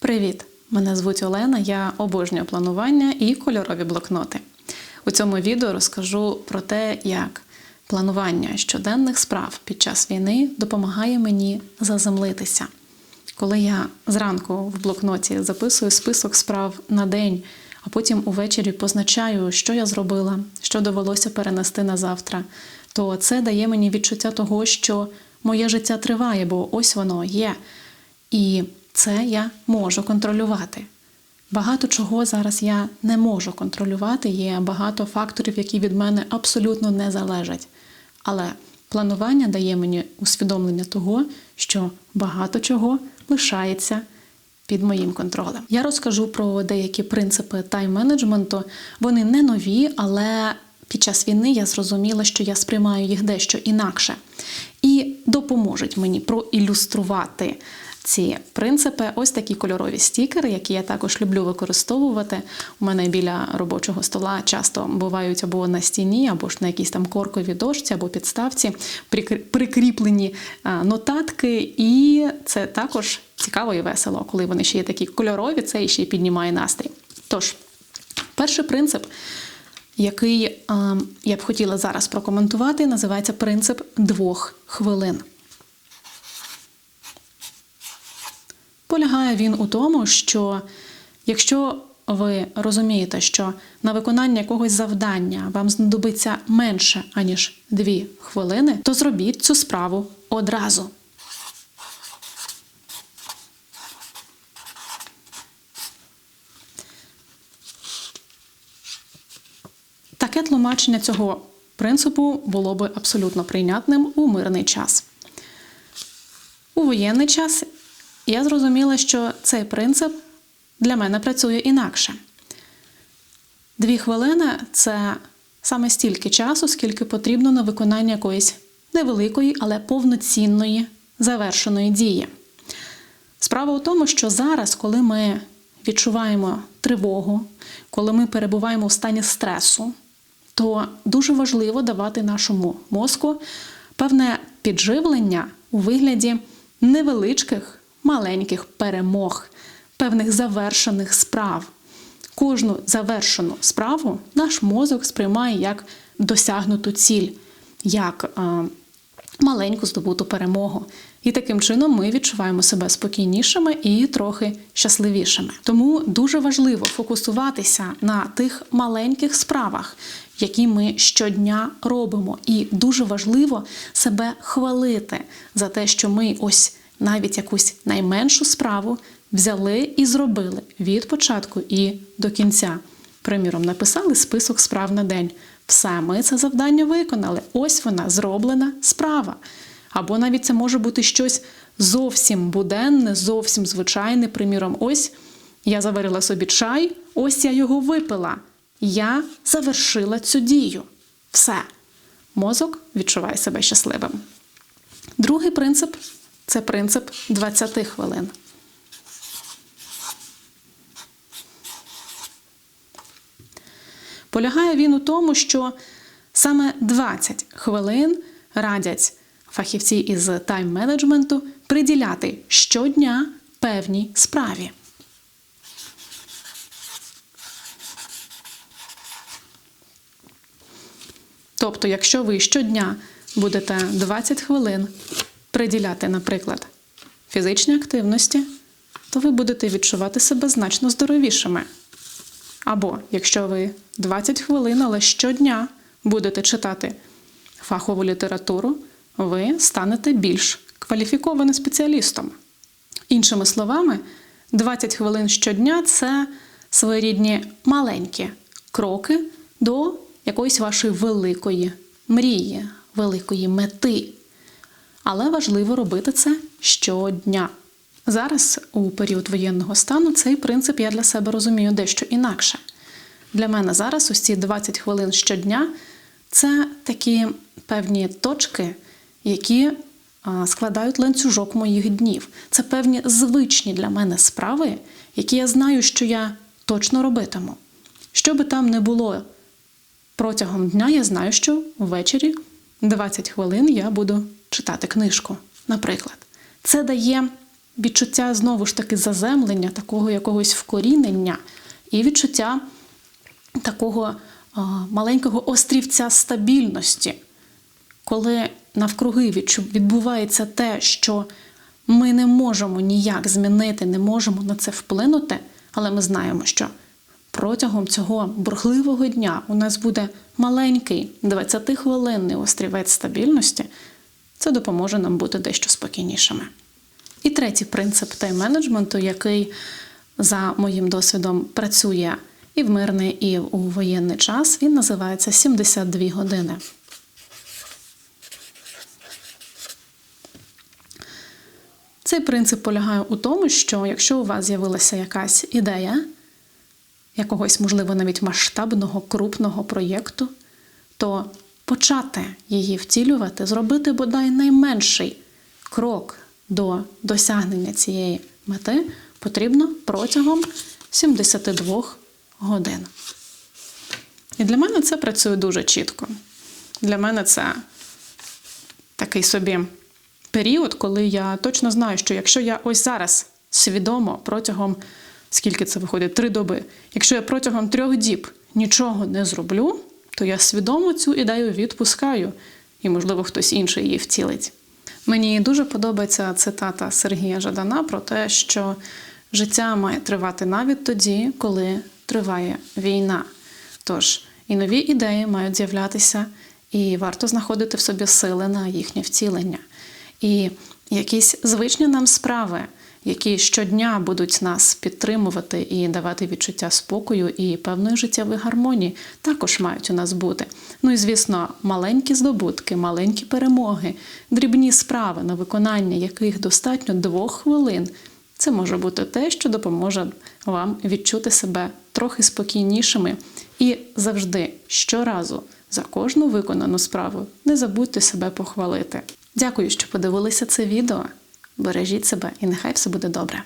Привіт! Мене звуть Олена, я обожнюю планування і кольорові блокноти. У цьому відео розкажу про те, як планування щоденних справ під час війни допомагає мені заземлитися. Коли я зранку в блокноті записую список справ на день, а потім увечері позначаю, що я зробила, що довелося перенести на завтра, то це дає мені відчуття того, що моє життя триває, бо ось воно є. І це я можу контролювати. Багато чого зараз я не можу контролювати, є багато факторів, які від мене абсолютно не залежать. Але планування дає мені усвідомлення того, що багато чого лишається під моїм контролем. Я розкажу про деякі принципи тайм-менеджменту. Вони не нові, але під час війни я зрозуміла, що я сприймаю їх дещо інакше і допоможуть мені проілюструвати ці принципи. Ось такі кольорові стікери, які я також люблю використовувати. У мене біля робочого стола часто бувають або на стіні, або ж на якійсь там корковій дошці, або підставці прикр- прикріплені нотатки, і це також цікаво і весело, коли вони ще є такі кольорові, це ще й піднімає настрій. Тож, перший принцип. Який я б хотіла зараз прокоментувати, називається принцип двох хвилин. Полягає він у тому, що якщо ви розумієте, що на виконання якогось завдання вам знадобиться менше, аніж дві хвилини, то зробіть цю справу одразу. Таке тлумачення цього принципу було би абсолютно прийнятним у мирний час. У воєнний час я зрозуміла, що цей принцип для мене працює інакше. Дві хвилини це саме стільки часу, скільки потрібно на виконання якоїсь невеликої, але повноцінної завершеної дії. Справа у тому, що зараз, коли ми відчуваємо тривогу, коли ми перебуваємо в стані стресу, то дуже важливо давати нашому мозку певне підживлення у вигляді невеличких маленьких перемог, певних завершених справ. Кожну завершену справу наш мозок сприймає як досягнуту ціль, як е, маленьку здобуту перемогу. І таким чином ми відчуваємо себе спокійнішими і трохи щасливішими. Тому дуже важливо фокусуватися на тих маленьких справах, які ми щодня робимо. І дуже важливо себе хвалити за те, що ми ось навіть якусь найменшу справу взяли і зробили від початку і до кінця. Приміром, написали список справ на день. Все, ми це завдання виконали. Ось вона зроблена справа. Або навіть це може бути щось зовсім буденне, зовсім звичайне. Приміром, ось я заварила собі чай, ось я його випила. Я завершила цю дію. Все. Мозок відчуває себе щасливим. Другий принцип це принцип 20 хвилин. Полягає він у тому, що саме 20 хвилин радять фахівці із тайм-менеджменту приділяти щодня певній справі. Тобто, якщо ви щодня будете 20 хвилин приділяти, наприклад, фізичній активності, то ви будете відчувати себе значно здоровішими. Або якщо ви 20 хвилин, але щодня будете читати фахову літературу, ви станете більш кваліфікованим спеціалістом. Іншими словами, 20 хвилин щодня це своєрідні маленькі кроки до якоїсь вашої великої мрії, великої мети. Але важливо робити це щодня. Зараз, у період воєнного стану, цей принцип я для себе розумію дещо інакше. Для мене зараз ці 20 хвилин щодня це такі певні точки, які складають ланцюжок моїх днів. Це певні звичні для мене справи, які я знаю, що я точно робитиму. Що би там не було протягом дня, я знаю, що ввечері 20 хвилин я буду читати книжку, наприклад. Це дає відчуття знову ж таки заземлення, такого якогось вкорінення, і відчуття такого а, маленького острівця стабільності, коли навкруги відбувається те, що ми не можемо ніяк змінити, не можемо на це вплинути, але ми знаємо, що протягом цього бурхливого дня у нас буде маленький 20-хвилинний острівець стабільності. Це допоможе нам бути дещо спокійнішими. І третій принцип тайм-менеджменту, який за моїм досвідом працює і в мирний, і у воєнний час, він називається 72 години. Цей принцип полягає у тому, що якщо у вас з'явилася якась ідея, якогось, можливо, навіть масштабного, крупного проєкту, то почати її втілювати, зробити бодай найменший крок до досягнення цієї мети потрібно протягом 72 годин. І для мене це працює дуже чітко. Для мене це такий собі період, коли я точно знаю, що якщо я ось зараз свідомо протягом скільки це виходить, три доби, якщо я протягом трьох діб нічого не зроблю, то я свідомо цю ідею відпускаю, і, можливо, хтось інший її втілить. Мені дуже подобається цитата Сергія Жадана про те, що життя має тривати навіть тоді, коли триває війна. Тож і нові ідеї мають з'являтися, і варто знаходити в собі сили на їхнє втілення. І якісь звичні нам справи, які щодня будуть нас підтримувати і давати відчуття спокою і певної життєвої гармонії, також мають у нас бути. Ну і звісно, маленькі здобутки, маленькі перемоги, дрібні справи, на виконання яких достатньо двох хвилин. Це може бути те, що допоможе вам відчути себе трохи спокійнішими і завжди, щоразу, за кожну виконану справу не забудьте себе похвалити. Дякую, що подивилися це відео. Бережіть себе і нехай все буде добре.